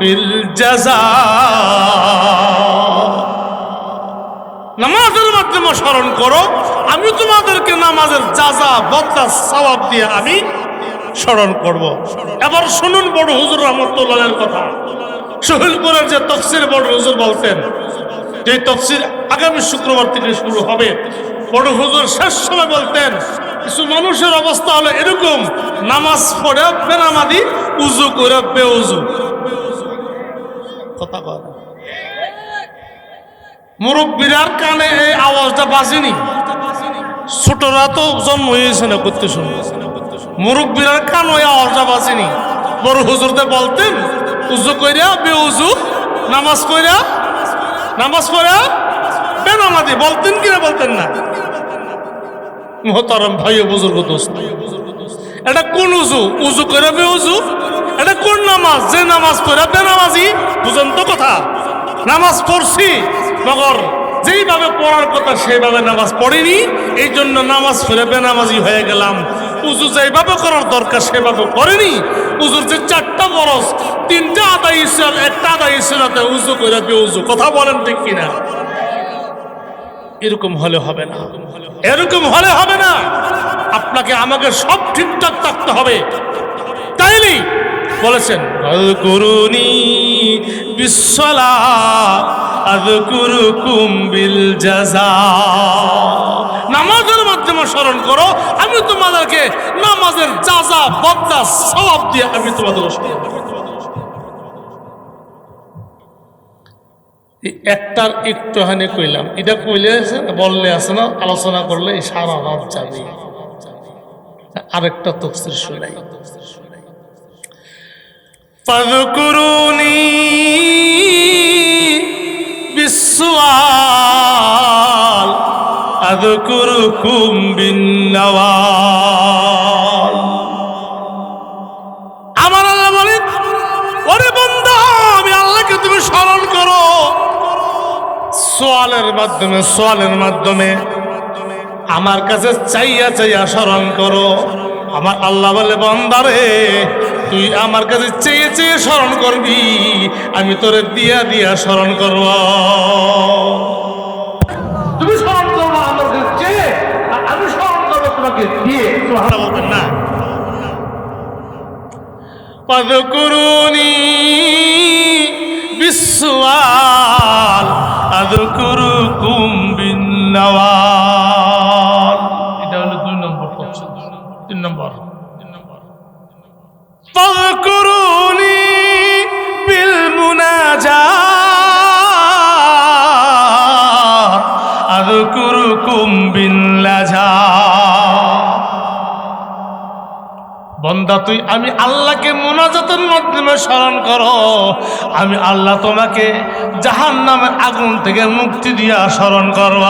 বিল জাযা নামাজের মাধ্যমে স্মরণ করো, আমি তোমাদেরকে নামাজের যাজা বদলা সওয়াব দিয়ে আমি স্মরণ করব। এবার শুনুন বড় হুজুর রহমতুল্লাহের কথা। শহীদপুরের যে তফসির বড় হুজুর বলতেন যে তফসির আগামী শুক্রবার থেকে শুরু হবে। বড় হুজুর শেষ সময় বলতেন, কিছু মানুষের অবস্থা হলো এরকম, নামাজ পড়ে বেনামাদি উজু করে বেউজু। কথা না। মুরব্বীরার কানে এই আওয়াজটা বাজেনি। ছোটরা তো জন্ম হয়েছে না করতে শুনবে। মুরব্বীরার কান ওই আওয়াজটা বাজেনি। বড় হুজুরতে বলতেন, উজু কইরা বেউজু, নামাজ কইরা, নামাজ পড়া বেনামাদি বলতেন কিনা বলতেন না। মোহতারাম ভাই বুজুর্গ দোস্ত। এটা কোন উজু? উজু করে বেউজু এটা কোন নামাজ? যে নামাজ পড়া বেনামাজি, বুঝেন তো কথা। নামাজ পড়ছি, মগর যেইভাবে পড়ার কথা সেইভাবে নামাজ পড়িনি এই জন্য নামাজ পড়ে বেনামাজি হয়ে গেলাম। উজু যেইভাবে করার দরকার সেভাবে করেনি। উজুর যে চারটা বরস তিনটা আদায় ইসলাম একটা আদায় ইসলাতে উজু করে বেউজু কথা বলেন ঠিক কিনা? এরকম হলে হবে না। এরকম হলে হবে না। আপনাকে আমাকে সব ঠিকঠাক থাকতে হবে। তাইলে বলেছেন করুনি বিশ্বলা জাযা। নামাজের মাধ্যমে স্মরণ করো, আমি তোমাদেরকে নামাজের যাজা বদলা সওয়াব দিয়ে আমি তোমাদের স্মরণ করব। এই একটার একটুখানি কইলাম। এটা কইলে বললে আছে না, আলোচনা করলে সারা রাত যাবে। আরেকটা তফসির শুনাই। আযকুরুকুম বিন্নাওয়াল। আমার আল্লাহ বলেন, ওরে বন্ধা আমি আল্লাহকে তুমি স্মরণ করো। সোয়ালের মাধ্যমে সোয়ালের মাধ্যমে আমার কাছে চাইয়া চাইয়া স্মরণ করো আমার আল্লাহ বলে বন্দারে তুই আমার কাছে চেয়ে চেয়ে স্মরণ করবি আমি তোরে দিয়া দিয়া স্মরণ করব তুমি স্মরণ করবো আমার কাছে চেয়ে আর আমি স্মরণ করবো তোমাকে দিয়ে সুবহানাল্লাহ বলবেন না واذكروني বাবা বন্দা, তুই, আমি আল্লাহকে মোনাজাতের মাধ্যমে স্মরণ করো। আমি আল্লাহ তোমাকে জাহান নামের আগুন থেকে মুক্তি দিয়া স্মরণ করব।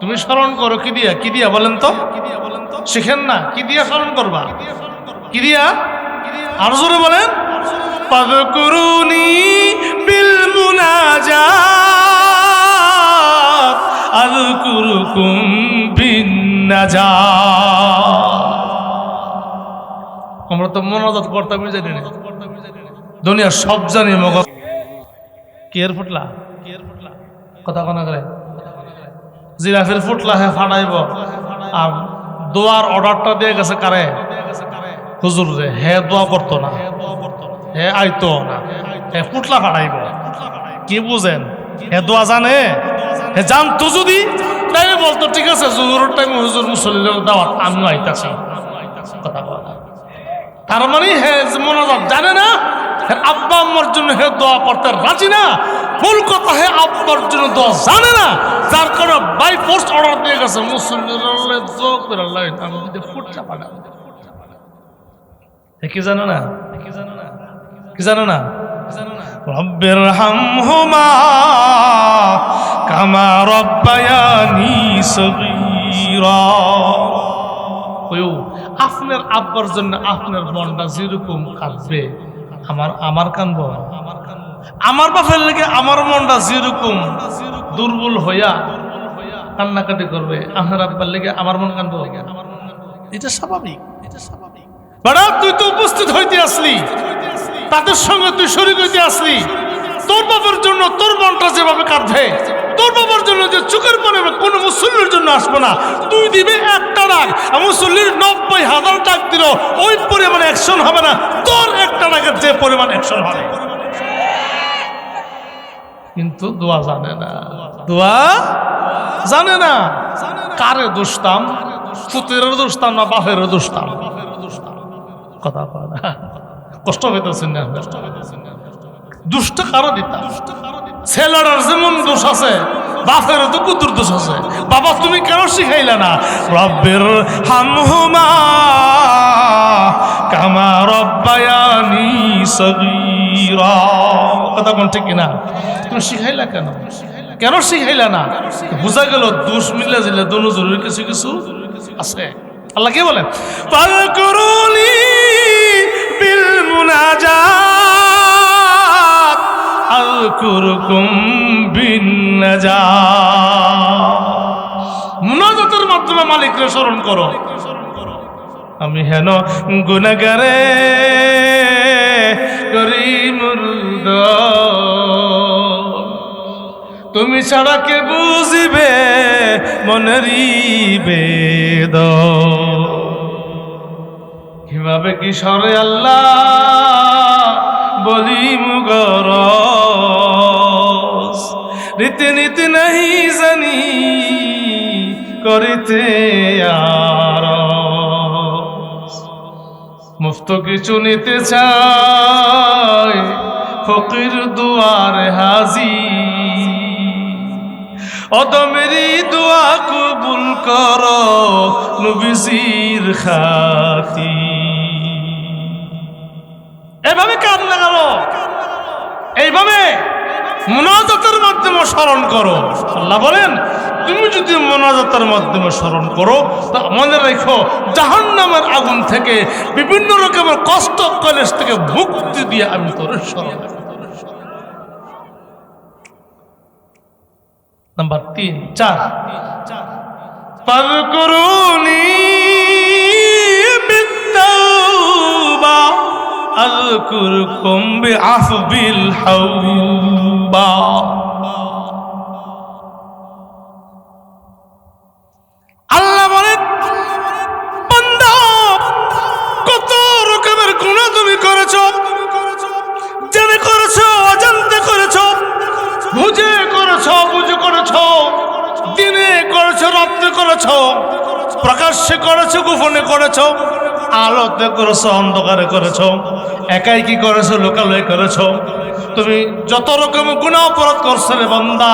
তুমি স্মরণ করো, কি দিয়া? কি দিয়া বলেন তো? শিখেন না, কি দিয়া স্মরণ করবা? কি দিয়া? আর জোরে বলেন। পাদকুরুনি বিল মুনাজাত। আযকুরুকুম বিন নাজাত আমরা তো মনাজাত করতাম জানি না দুনিয়া সব জানি মগ কের ফুটলা কের ফুটলা? কথা কোনা করে। জিরাফের ফুটলা হে ফাটাইব আর দোয়ার অর্ডারটা দিয়ে গেছে কারে? হুজুর রে, হে দোয়া করতো না। হে আইতো না। হে ফুটলা ফাটাইব কি বুঝেন? হে দোয়া জানে? জানতো যদি? তাই বলতো ঠিক আছে জুহুরের টাইম হুজুর মুসল্লির দাওয়াত আমিও আইতাছি। কথা বলা। তার মানে হে মনোজাত জানে না? আব্বা আম্মার জন্য হে দোয়া করতে রাজি না? ফুল কথা হে আব্বার জন্য দোয়া জানে না? যার কারণে বাই পোস্ট অর্ডার দিয়ে গেছে আমি হে কি জানো না? কি জানো না? কি জানো না? রব্বের হামহুমা কামা রব্বায়ানি সগীরা। ওয়ো আপনার আব্বার জন্য আপনার মনটা যেরকম কাঁদবে, আমার আমার কানব আমার বাপের লেগে আমার মনটা যেরকম দুর্বল হইয়া কান্নাকাটি করবে, আপনার আব্বার লেগে আমার মন কানবো এটা স্বাভাবিক। এটা স্বাভাবিক বেড়া, তুই তো উপস্থিত হইতে আসলি। তাদের সঙ্গে তুই শরীর হইতে আসলি। তোর বাবার জন্য তোর মনটা যেভাবে কাঁদবে তোর বাবার জন্য যে চোখের পানি কোন মুসল্লির জন্য আসবে না। তুই দিবে একটা ডাক আর মুসল্লির নব্বই হাজার ডাক দিল ওই পরিমাণ অ্যাকশন হবে না। তোর একটা ডাকের যে পরিমাণ অ্যাকশন হবে। কিন্তু দোয়া জানে না। দোয়া? জানে না। কারে দোষতাম পুতেরও দোষতাম না বাপেরও দোষতাম কথা কষ্ট হইতেছেন না। দুষ্ট কারও দিতাম ছেলেটার যেমন দোষ আছে বাপের তো কুতুর দোষ আছে। বাবা, তুমি কেন শিখাইলে না? রব্বের হামহুমা কামা রব্বায়ানি সগীরা। কথা কোন ঠিক কিনা? তুমি শিখাইলা কেন? কেন শিখাইলা না? বোঝা গেল দোষ মিলে দিলে দোনো জরুরি কিছু কিছু আছে। আল্লাহ কে বলেন? পাল করুনি বিল মুনাজাত। আলকুরকুম বিন নাজাত মুনাজাতের মাধ্যমে মালিকরে স্মরণ করো। আমি হেন গুণাগারে করি মুরুদ তুমি ছাড়া কে বুঝিবে মনেরই বেদ। কীভাবে কি সরে আল্লাহ? বলি মুগর রীতি নীতি নাহি জানি করিতে আর মুফত কিছু নিতে চাই, ফকির দুয়ারে হাজি। অদমেরি দোয়া কবুল কর, নবীজির খাতি। এভাবে কান লাগালো। এইভাবে মোনাজাতের মাধ্যমে স্মরণ করো। আল্লাহ বলেন, তুমি যদি মোনাজাতের মাধ্যমে স্মরণ করো, তা মনে রেখো জাহান নামের আগুন থেকে বিভিন্ন রকমের কষ্ট কলেজ থেকে মুক্তি দিয়ে আমি তোর স্মরণ। নাম্বার তিন, চার। পালকুরুনি বিত্তাউবা আল্লাহ বলেন কত রকমের গুনাহ তুমি করেছ, জেনে করেছ, অজান্তে করেছ, বুঝে করেছ বুঝে করেছ, দিনে করেছ, রাত্রে করেছ, প্রকাশ্যে করেছ, গোপনে করেছ, আলোতে করেছ, অন্ধকারে করেছ। একাই কি করেছ? লোকালয়ে করেছ? তুমি যত রকম গুণা অপরাধ করছ রে বন্দা,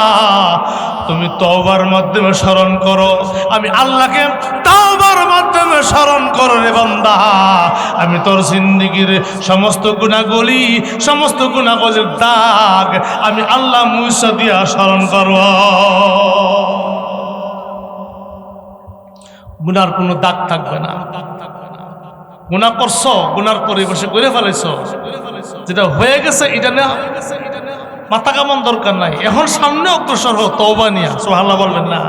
তুমি তওবার মাধ্যমে স্মরণ করো। আমি আল্লাহকে তওবার মাধ্যমে স্মরণ করো রে বন্দা। আমি তোর জিন্দিগির সমস্ত গুণাগুলি সমস্ত গুণাগুলির দাগ আমি আল্লাহ মুসা দিয়া স্মরণ করো। গুনার কোনো দাগ থাকবে না। গুণা করছ গুনার পরিবেশে করে ফেলেছ যেটা হয়ে গেছে, এটা না মাথা কামান দরকার নাই। এখন সামনে অগ্রসর হো তওবা নিয়া। সোহাল্লাহ বলবেন না।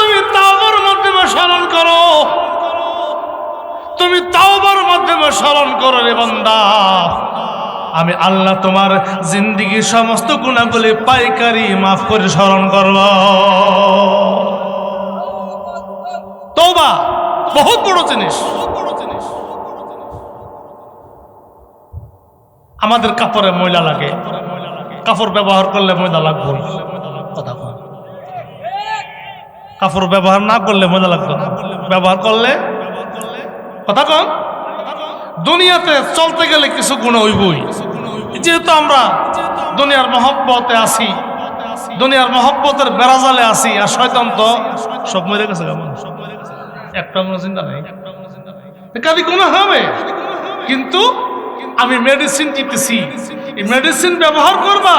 তুমি তাওবার মাধ্যমে স্মরণ করো। তুমি মাধ্যমে স্মরণ করো রে বান্দা। আমি আল্লাহ তোমার জিন্দিগির সমস্ত গুণাগুলি পাইকারি মাফ করে স্মরণ করব। তওবা বহুত বড় জিনিস। আমাদের কাপড়ে ময়লা লাগে। কাপড় ব্যবহার করলে ময়লা লাগবে। কাপড় ব্যবহার না করলে ময়লা লাগবে ব্যবহার করলে কথা কন। দুনিয়াতে চলতে গেলে কিছু গুণ হইবই। যেহেতু আমরা দুনিয়ার মহব্বতে আসি দুনিয়ার মহব্বতের বেড়াজালে আসি আর শয়তান তো সব মরে গেছে কেমন একটা মনে চিন্তা নেই। কালি কোনো হবে। কিন্তু আমি মেডিসিন দিতেছি। এই মেডিসিন ব্যবহার করবা,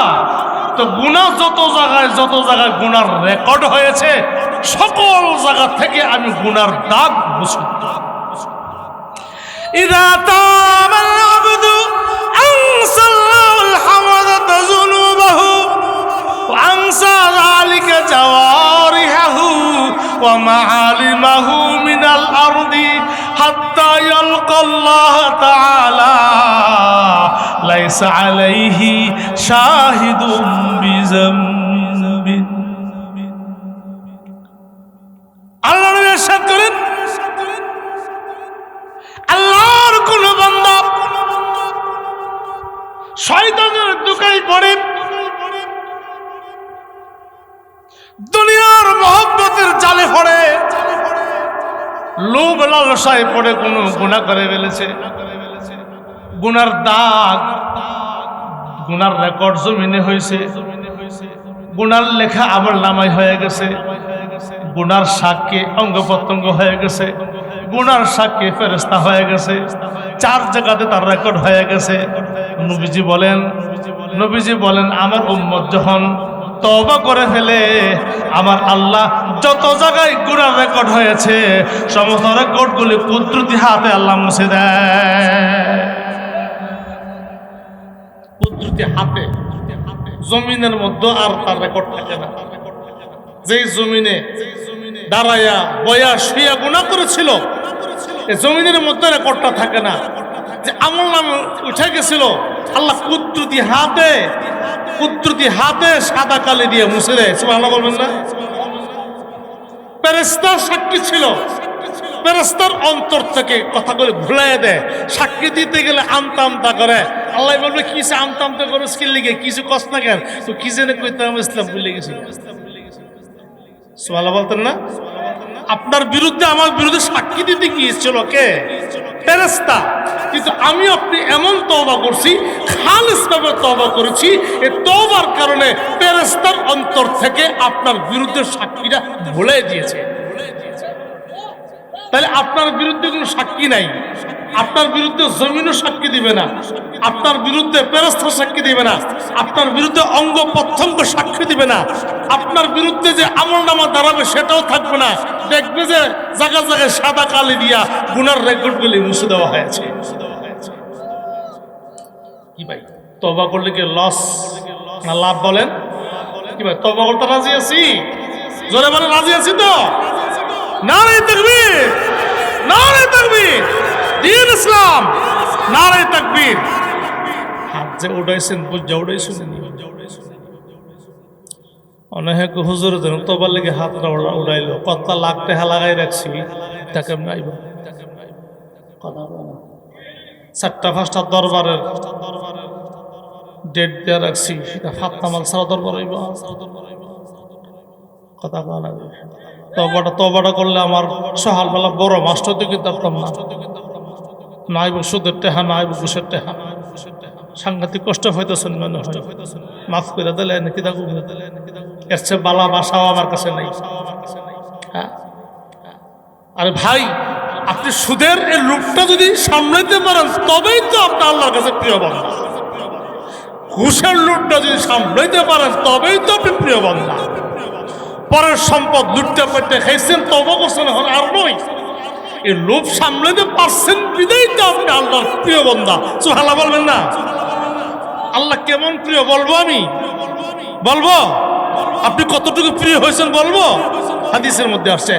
তো গুণা যত জায়গায় যত জায়গায় গুণার রেকর্ড হয়েছে, সকল জায়গা থেকে আমি গুণার দাগ বুঝি إذا تاب العبد أنسى الله الحمدة ذنوبه وأنسى ذلك معالمه من الأرض حتى يلقى الله تعالى ليس عليه شاهد بذنب আল্লাহ নবী ارشاد করেন শয়তানের দোকাই পড়ে। দুনিয়ার মহব্বতের জালে পড়ে। লোভ লালসায় পড়ে কোন গুণা করে ফেলেছে। গুনার দাগ, গুনার রেকর্ড জমিনে হয়েছে। গুনার লেখা আমার নামাই হয়ে গেছে। গুনার সাক্ষী অঙ্গ প্রত্যঙ্গ হয়ে গেছে। গুনার সাক্ষী ফেরস্তা হয়ে গেছে। চার জায়গাতে তার রেকর্ড হয়ে গেছে। নবীজি বলেন নবীজি বলেন, আমার উম্মত যখন তবা করে ফেলে, আমার আল্লাহ যত জায়গায় গুনার রেকর্ড হয়েছে, সমস্ত রেকর্ডগুলি কুদরতি হাতে আল্লাহ মুছে দেয়। কুদরতি হাতে, জমিনের মধ্যে আর তার রেকর্ড থাকে না। যেই জমিনে দাঁড়াইয়া বয়া শুয়া গুণা করেছিল জমিনের মধ্যে রেকর্ডটা থাকে না। যে আমল নাম উঠে গেছিল, আল্লাহ কুদরতি হাতে কুদরতি হাতে সাদা কালি দিয়ে মুছে দেয়। সুবহানাল্লাহ বলবেন না? পেরেস্তার সাক্ষী ছিল। পেরেস্তার অন্তর থেকে কথাগুলো ভুলাই দেয়। সাক্ষী দিতে গেলে আমতা আমতা করে। আল্লাহ বলবে কিসে আমতা আমতা করে স্কিল লিগে? কিছু কষ্ট না কেন? তো কি জেনে কইতে আমি ইসলাম ভুলে গেছি। সোয়ালা বলতেন না? আপনার বিরুদ্ধে আমার বিরুদ্ধে সাক্ষী দিতে গিয়েছিল কে? ফেরেস্তা কিন্তু আমি আপনি এমন তবা করছি খালিস ভাবে তবা করেছি, এ তবার কারণে ফেরেস্তার অন্তর থেকে আপনার বিরুদ্ধে সাক্ষীরা ভুলে দিয়েছে তাহলে আপনার বিরুদ্ধে কোনো সাক্ষী নাই। আপনার বিরুদ্ধে জমিনও সাক্ষী দিবে না। আপনার বিরুদ্ধে পেরস্থ সাক্ষী দিবে না। আপনার বিরুদ্ধে অঙ্গ প্রত্যঙ্গ সাক্ষী দিবে না। আপনার বিরুদ্ধে যে আমল নামা দাঁড়াবে সেটাও থাকবে না। দেখবে যে জায়গা জায়গায় সাদা কালি দিয়া গুনার রেকর্ডগুলি মুছে দেওয়া হয়েছে। কি ভাই তবা করলে কি লস না লাভ বলেন? কি ভাই তবা করতে রাজি আছি? জোরে বলে রাজি আছি তো? নারে তকবীর নারে তকবীর। দিন ইসলাম, নারে তকবীর। হাত যে উঠাইছেন বুঝা উঠাইছেন অনেক হুজুর তোবার লেগে হাতটা উড়া- উড়াইলো। কত লাখ টাকা লাগাই রাখছি তাকে নাইব। চারটা পাঁচটা দরবারের ডেট দেওয়া রাখছি, এটা ফাত্তা মাল সারা দরবার হইব। কথা না তবাটা তবাটা করলে আমার সকালবেলা বড় মাস্টার দিকে থাকতাম না। নাইব সুদের টেহা নাইব ঘুষের টেহা। সাংঘাতিক কষ্ট হইতেছেন মনে হয় মাফ করে দিলে নাকি দেখো এর চেয়ে বালা বাসাও আমার কাছে নেই। হ্যাঁ? আরে ভাই, আপনি সুদের এই রূপটা যদি সামলাইতে পারেন, তবেই তো আপনার আল্লাহর কাছে প্রিয় বান্ধব ঘুষের লুটটা যদি সামলাইতে পারেন, তবেই তো আপনি প্রিয় বান্ধব পরের সম্পদ লুটতে পারতে খাইছেন, তবা করছেন এখন আর নই এই লোভ সামলাইতে পারছেন বিদায় তো আপনি আল্লাহর প্রিয় বন্ধা সুহালা বলবেন না? আল্লাহ কেমন প্রিয় বলব আমি? বলব? আপনি কতটুকু প্রিয় হয়েছেন বলব? হাদিসের মধ্যে আসছে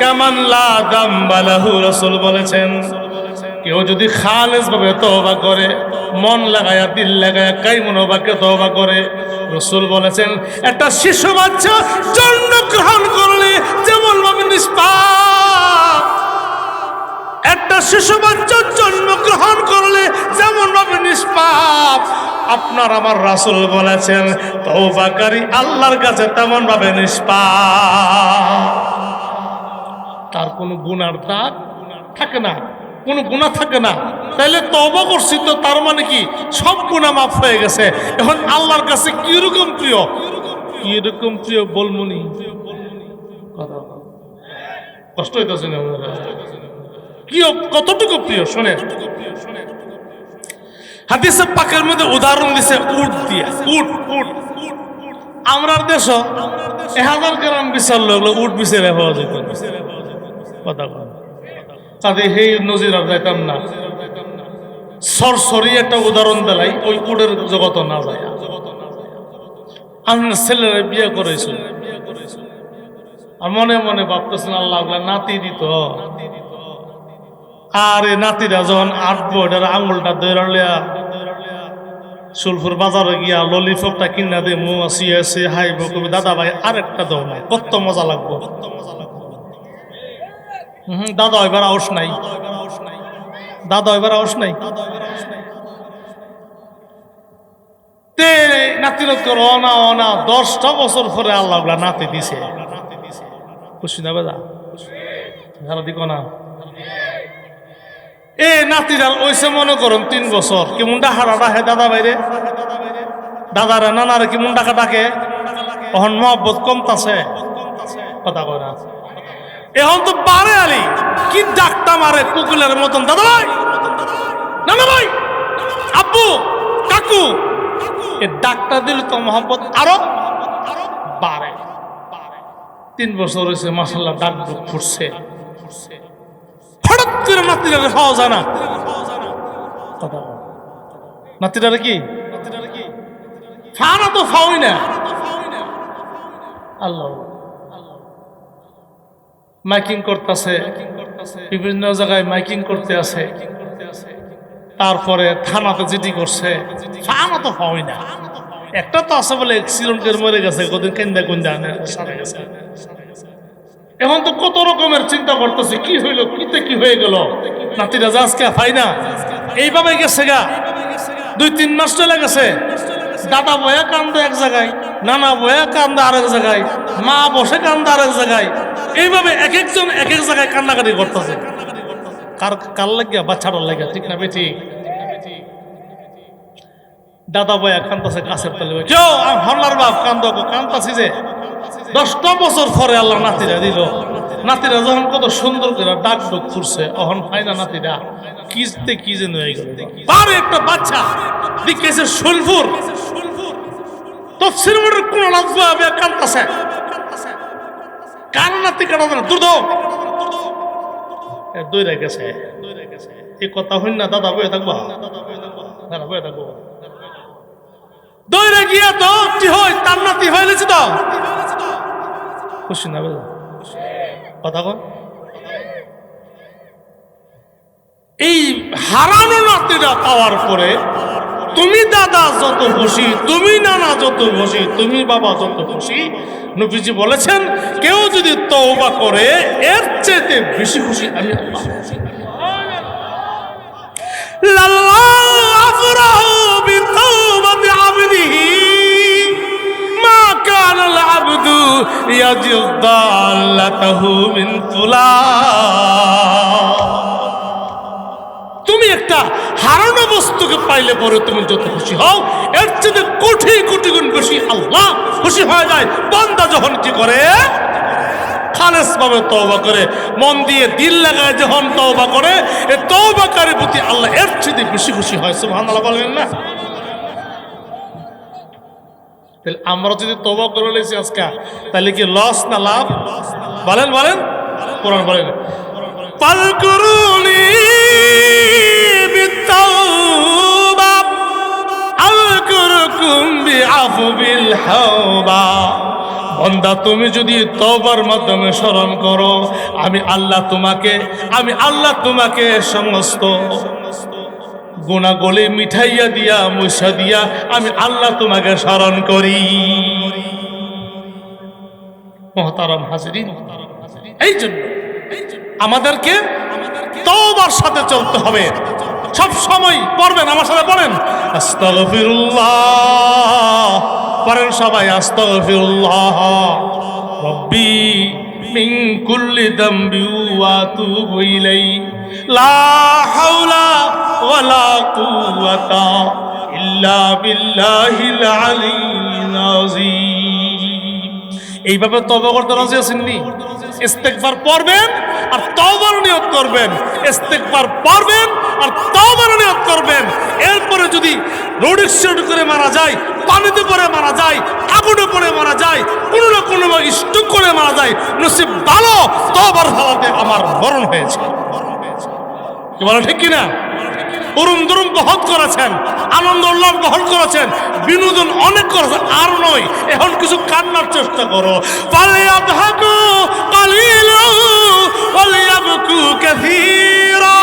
কামান লা লাহু রাসূল বলেছেন। কেউ যদি খালেস ভাবে তওবা করে, মন লাগায়া, দিল লাগায়া কাই মনোবাক্যে তওবা করে, রসুল বলেছেন, একটা শিশু বাচ্চা জন্ম গ্রহণ করলে যেমন ভাবে একটা শিশু বাচ্চার জন্ম গ্রহণ করলে যেমন ভাবে নিষ্পাপ। আপনার আমার রাসুল বলেছেন তৌবাকারী আল্লাহর কাছে তেমন ভাবে নিষ্পাপ। তার কোনো গুনার দাগ থাকে না। কোনো গুণা থাকে না। তাইলে তবা করছি তো তার মানে কি? সব গুণা মাফ হয়ে গেছে। এখন আল্লাহর কাছে কীরকম প্রিয়? কীরকম প্রিয় বলমুনি? কথা বলো। কষ্ট হইতেছে না কি কতটুকু প্রিয়? শোনে। হাদিসে পাকের মধ্যে উদাহরণ দিছে উট দিয়ে। উট উট। আমরার দেশ, এ হাজার গ্রাম বিচার লাগল উট বিচারে পাওয়া। কথা বল। তাদের সেই নজির আর না। সরসরি একটা উদাহরণ দিলাই, ওই উটের জগত না যায়। আপনার ছেলেরা বিয়ে করেছ। আর মনে মনে ভাবতেছেন, আল্লাহ নাতি দিত। আর নাতিরা যখন আটবো এটার আঙুলটা দৌড়ালিয়া সুলফুর বাজারে গিয়া ললিপপটা কিনা দে মু আসি আসে হাইব কবি, দাদা ভাই, আরেকটা না, কত মজা লাগবো। হুম দাদা, এবার আউস নাই। দাদা, এবার আউস নাই। তে নাতিরত কর অনা অনা দশটা বছর পরে আল্লাহ নাতি দিছে। খুশি না বেদা যারা দিক না। এ, নাতিরা ওইসে মনে করুন তিন বছর। কেমন ডাহারা ডাহে দাদা বাইরে দাদারা নানারে কেমন ডাকা ডাকে? অহন মহব্বত কমতাছে। কথা কয় না। এখন তো পারে আলি। কি ডাকটা মারে কুকুলের মতন? দাদা ভাই! নানা ভাই! আব্বু, কাকু! এ ডাকটা দিল তো মহব্বত আরও বাড়ে। তিন বছর হয়েছে মাসাল্লাহ ডাক ফুটছে। হঠাৎ করে নাতিরারে পাওয়া যায় না। নাতিরারে কি? ফানা তো ফাওই না। আল্লাহ। মাইকিং করতেছে, বিভিন্ন জায়গায় মাইকিং করতে আছে। তারপরে থানাতে জিডি করছে। থানা তো পাওই না। একটা তো আছে বলে অ্যাক্সিডেন্ট মরে গেছে, কদিন কেন্দা কুন্দা গেছে। এখন তো কত রকমের চিন্তা করতেছে, কি হইল, কিতে কি হয়ে গেল? নাতিরা আজকে পাই না। এইভাবে গেছে গা। দুই তিন মাস চলে গেছে। দাদা বয়া কান্দে এক জায়গায়, নানা বয়া কান্দে আরেক জায়গায়, মা বসে কান্দে আরেক জায়গায়। এইভাবে এক একজন এক এক জায়গায় কান্নাকাটি করতেছে। কার কার লাগিয়া? বাচ্চাটার লাগিয়া। ঠিক না বেটি দাদা বয়া কান্দাছে গাছের তলে কেউ? হল্লার বাপ কান্দ কান্দাছি যে। দশটা বছর পরে আল্লাহ নাতিরা দিল। নাতিরা যখন কত সুন্দর করে ডাক ডুক করছে অহন পাই না নাতিরা। কিজতে কি যেন হয়ে গেল পারে একটা বাচ্চা দিকেছে সুলফুর তফসির কোন লাগবে কান্দাছে। কার নাতি কাটা না দূর দৌড়ে গেছে। এই কথা হইন না দাদা বয়ে থাকবা। দাদা বয়ে থাকব। দৌড়ে গিয়া তো কি হয় তার নাতি হয়ে গেছে তো। খুশি না বেদা কথা কন। এই হারানো নাতিটা পাওয়ার পরে তুমি দাদা যত খুশি, তুমি নানা যত খুশি, তুমি বাবা যত খুশি। নবীজি বলেছেন, কেউ যদি তওবা করে, এর চেয়ে বেশি খুশি আমি আল্লাহ। তুমি একটা হারানো বস্তুকে পাইলে পরে তুমি যত খুশি হও, এর চেয়ে কোটি কোটি গুণ বেশি আল্লাহ খুশি হয়ে যায়, বান্দা যখন কি করে? খালেস ভাবে তওবা করে, মন দিয়ে দিল লাগায় যখন তওবা করে, এ তওবাকারীর প্রতি আল্লাহ এর চেয়ে বেশি খুশি হয়, সুবহানাল্লাহ বলবেন না? তাহলে আমরা যদি তওবা করে লেছি আজকে, তাহলে কি লস না লাভ? বলেন বলেন, কোরআন বলেন। পালকুরুনি বিত্তাওবা আলকুরকুম বিআফবিল হাওবা বন্দা, তুমি যদি তবার মাধ্যমে স্মরণ করো, আমি আল্লাহ তোমাকে, আমি আল্লাহ তোমাকে সমস্ত গোনা গলে মিঠাইয়া দিয়া মুসা দিয়া, আমি আল্লাহ তোমাকে স্মরণ করি। মহতারাম হাজিরিন, এই জন্য আমাদেরকে তওবার সাথে চলতে হবে। সব সময় পড়বেন, আমার সাথে পড়েন। আস্তাগফিরুল্লাহ। পড়েন সবাই, আস্তাগফিরুল্লাহ। রব্বি মিন কুল্লি দামবি ওয়া তুবু ইলাই লা হাওলা ওয়ালা কুওয়াতা ইল্লা বিল্লাহিল আলিয়্যিল আযীম। এইভাবে তবা করতে রাজি আছেন নি? ইস্তেকবার পড়বেন আর তওবার নিয়ত করবেন। ইস্তেকবার পড়বেন আর তওবার নিয়ত করবেন। এরপরে যদি রোড শেড করে মারা যায়, পানিতে পড়ে মারা যায়, আগুনে পড়ে মারা যায়, কোনো না কোনো স্টুক করে মারা যায়, নসিব ভালো, তওবার হালাতে আমার মরণ হয়েছে। কি বলো ঠিক কিনা? উরুম দুরুম বহৎ করেছেন, আনন্দ উল্লাস বহল করেছেন, বিনোদন অনেক করেছেন, আর নয়, এখন কিছু কান্নার চেষ্টা করো। পালিয়াবহাকু কালিলু ওয়ালিয়াবকু কাসীরা,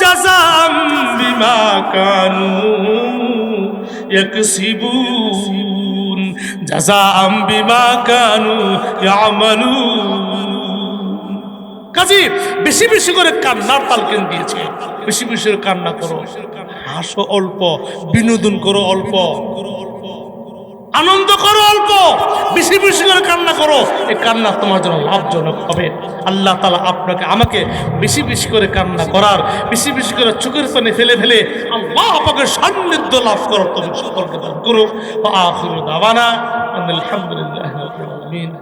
জাযাম বিমা কানু ইয়াকসিবুন, জাযাম বিমা কানু ইয়ামালুন। কাজী, বেশি বেশি করে কান্নার তালকেন দিয়েছে? বেশি বেশি করে কান্না করো। হাসো অল্প, বিনোদন করো অল্প। আনন্দ করো অল্প, বেশি বেশি করে কান্না করো। এই কান্না তোমার জন্য লাভজনক হবে। আল্লাহ তালা আপনাকে, আমাকে বেশি বেশি করে কান্না করার, বেশি বেশি করে চোখের পানি ফেলে ফেলে আল্লাহ আপনাকে সান্নিধ্য লাভ করার তুমি সকলকে দান করুক। আখির দাওয়ানা আলহামদুলিল্লাহ